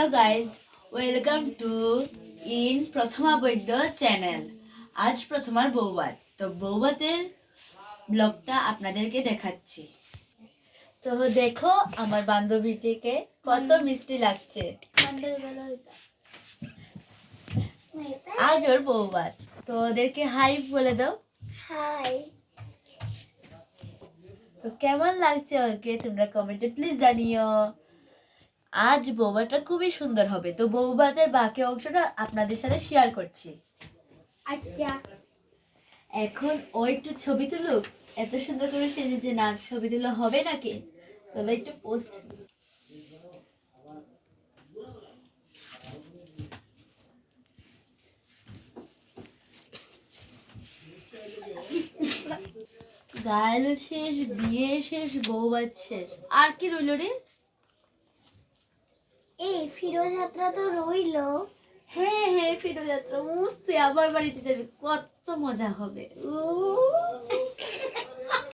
Hello guys welcome to in Prothoma Baidya channel আজ প্রথমার বৌবাত। তো বৌবাতের ব্লগটা আপনাদেরকে দেখাচ্ছি। তো দেখো আমার বান্ধবীটিকে কত মিষ্টি লাগছে। আজ ওর বৌবাত। তো ওদেরকে হাই বলে দাও। হাই তো কেমন লাগছে ওকে? তোমরা কমেন্টে প্লিজ জানিও। আজ বৌবাটা খুবই সুন্দর হবে। তো বৌবাতের বাকি অংশটা আপনাদের সাথে শেয়ার করছি। আচ্ছা। এখন ও একটু ছবি তুলুক। এত সুন্দর করে সেজেছে না ছবি তুলে হবে নাকি? তবে একটু পোস্ট গায়েল শেষ বিয়ে শেষ বৌবাদ শেষ। আর কি রইল রে? ফিরোযাত্রা তো রইল। হ্যাঁ হ্যাঁ ফিরোযাত্রা মুস্তি আবার বাড়িতে যাবি কত মজা হবে। ও